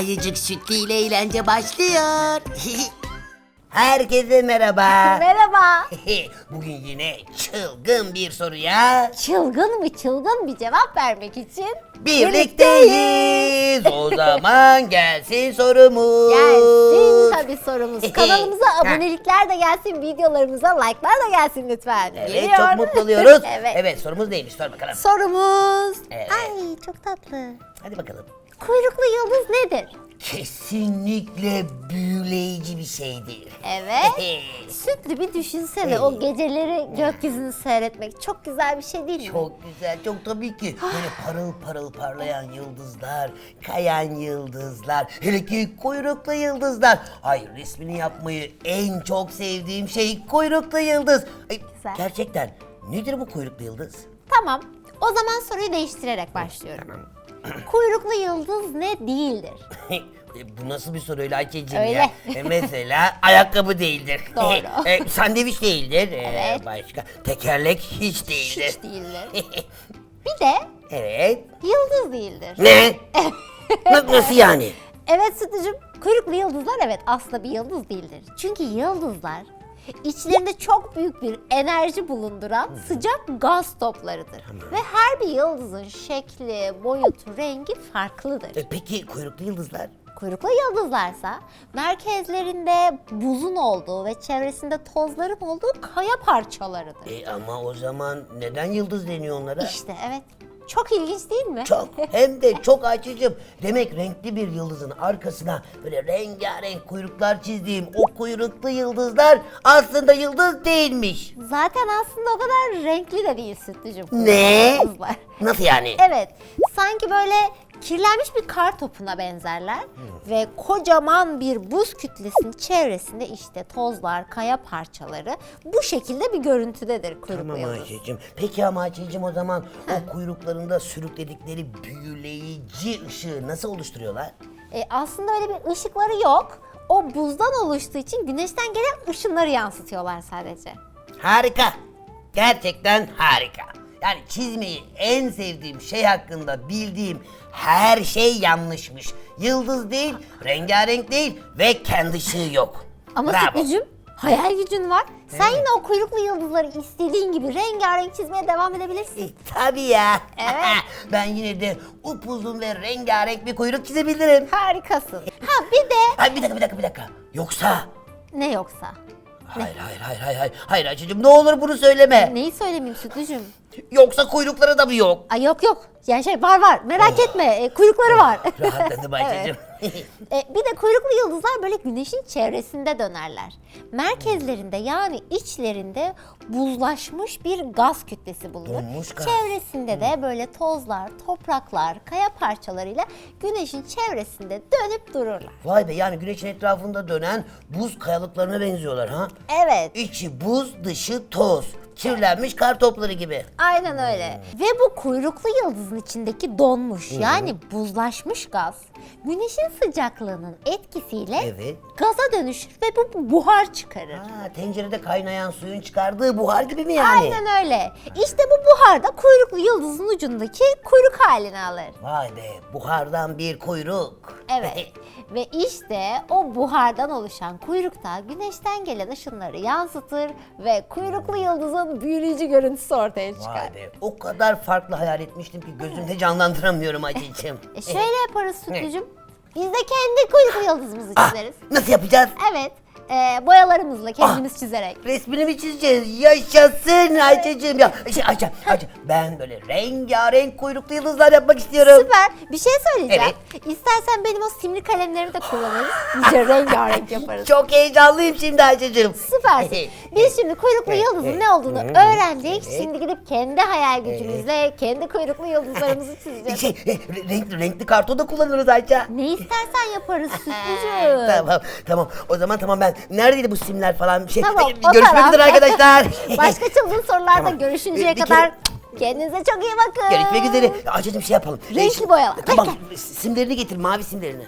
Ayıcık Sütlü ile eğlence başlıyor. Herkese merhaba. Merhaba. Bugün yine çılgın bir soruya Çılgın mı çılgın bir cevap vermek için birlikteyiz. o zaman gelsin sorumuz. Gelsin tabii sorumuz. Kanalımıza abonelikler de gelsin, videolarımıza like'lar da gelsin lütfen. Evet Geliyor. çok mutlu oluyoruz. evet. evet sorumuz neymiş sor bakalım. Sorumuz. Evet. Ay çok tatlı. Hadi bakalım. Kuyruklu yıldız nedir? Kesinlikle büyüleyici bir şeydir. Evet. Sütlü bir düşünsene o geceleri gökyüzünü seyretmek çok güzel bir şey değil mi? Çok güzel, çok tabii ki. Böyle parıl parıl parlayan yıldızlar, kayan yıldızlar, hele ki kuyruklu yıldızlar. Ay resmini yapmayı en çok sevdiğim şey kuyruklu yıldız. Ay, Güzel. gerçekten nedir bu kuyruklu yıldız? Tamam. O zaman soruyu değiştirerek başlıyorum. Kuyruklu yıldız ne değildir? E, Bu nasıl bir soru öyle ya? E, mesela ayakkabı değildir. Doğru. E, sandviç değildir. E, Evet. Başka tekerlek hiç değildir. Hiç değildir. Bir de evet. yıldız değildir. Ne? Na- nasıl yani? Evet Sütücüm, kuyruklu yıldızlar evet aslında bir yıldız değildir. Çünkü yıldızlar içlerinde çok büyük bir enerji bulunduran sıcak gaz toplarıdır. Ve her bir yıldızın şekli, boyutu, rengi farklıdır. E, peki kuyruklu yıldızlar? Kuyruklu yıldızlarsa merkezlerinde buzun olduğu ve çevresinde tozların olduğu kaya parçalarıdır. E, ama o zaman neden yıldız deniyor onlara? İşte evet. Çok ilginç değil mi? Çok hem de çok açıcım. Demek renkli bir yıldızın arkasına böyle rengarenk kuyruklar çizdiğim o kuyruklu yıldızlar aslında yıldız değilmiş. Zaten aslında o kadar renkli de değil Sütlücüm. Ne? Yıldızlar. Nasıl yani? Evet, sanki böyle kirlenmiş bir kar topuna benzerler ve kocaman bir buz kütlesinin çevresinde işte tozlar, kaya parçaları bu şekilde bir görüntüdedir kuyruklu Tamam yıldız. Ayşe'cim. Peki ama Ayşe'cim o zaman o kuyruklarında sürükledikleri büyüleyici ışığı nasıl oluşturuyorlar? E, aslında öyle bir ışıkları yok. O buzdan oluştuğu için güneşten gelen ışınları yansıtıyorlar sadece. Harika. Gerçekten harika. Yani çizmeyi en sevdiğim şey hakkında bildiğim her şey yanlışmış. Yıldız değil, rengarenk değil ve kendi ışığı yok. Ama Bravo. Sütlücüm hayal gücün var. Sen yine o kuyruklu yıldızları istediğin gibi rengarenk çizmeye devam edebilirsin. E, tabii ya. Evet. ben yine de upuzun ve rengarenk bir kuyruk çizebilirim. Harikasın. Ha bir de Ay bir dakika bir dakika bir dakika. Yoksa... ne yoksa? Hayır hayır hayır hayır hayır. Hayır Ayşe'cim ne olur bunu söyleme. Neyi söylemeyeyim Sütlücüm? Yoksa kuyrukları da mı yok? Ay yok yok. Yani şey var var. Merak etme. e, kuyrukları var. Rahatladım Ayşe'cim. E, bir de kuyruklu yıldızlar böyle güneşin çevresinde dönerler. Merkezlerinde yani içlerinde buzlaşmış bir gaz kütlesi bulunur. Donmuş gaz. Çevresinde de böyle tozlar, topraklar, kaya parçalarıyla güneşin çevresinde dönüp dururlar. Vay be yani güneşin etrafında dönen buz kayalıklarına benziyorlar ha. Evet. İçi buz, dışı toz. Kirlenmiş kar topları gibi. Aynen öyle. Ve bu kuyruklu yıldızın içindeki donmuş yani buzlaşmış gaz güneşin sıcaklığının etkisiyle Evet. gaza dönüşür ve bu buhar çıkarır. Ha, tencerede kaynayan suyun çıkardığı buhar gibi mi yani? Aynen öyle. İşte bu buhar da kuyruklu yıldızın ucundaki kuyruk halini alır. Vay be buhardan bir kuyruk. Evet. Ve işte o buhardan oluşan kuyruk da güneşten gelen ışınları yansıtır ve kuyruklu yıldızın büyüleyici görüntüsü ortaya çıkar. Vay be o kadar farklı hayal etmiştim ki gözümde canlandıramıyorum Ayşe'cim. E şöyle yaparız Sütlücüm. Biz de kendi kuyruklu yıldızımızı Ah, çizeriz. nasıl yapacağız? Evet. E, boyalarımızla kendimiz çizerek. Resmini mi çizeceğiz? Yaşasın Ayça'cığım ya. Şey, Ayça, Ayça ben böyle rengarenk kuyruklu yıldızlar yapmak istiyorum. Süper. Bir şey söyleyeceğim. İstersen benim o simli kalemlerimi de kullanırız. İyice rengarenk yaparız. Çok heyecanlıyım şimdi Ayça'cığım. Süpersin. Biz şimdi kuyruklu yıldızın ne olduğunu öğrendik. Şimdi gidip kendi hayal gücümüzle kendi kuyruklu yıldızlarımızı çizeceğiz. Şey, e, renkli, renkli karton da kullanırız Ayça. Ne istersen yaparız sütlücüm. tamam tamam o zaman tamam ben neredeydi bu simler falan şey Tamam, o görüşmek taraf. üzere arkadaşlar. Başka çılgın sorularda Tamam. görüşünceye kere- kadar kendinize çok iyi bakın. Görüşmek üzere. Ayça'cığım şey yapalım. Renkli boyalar. Tamam simlerini getir mavi simlerini.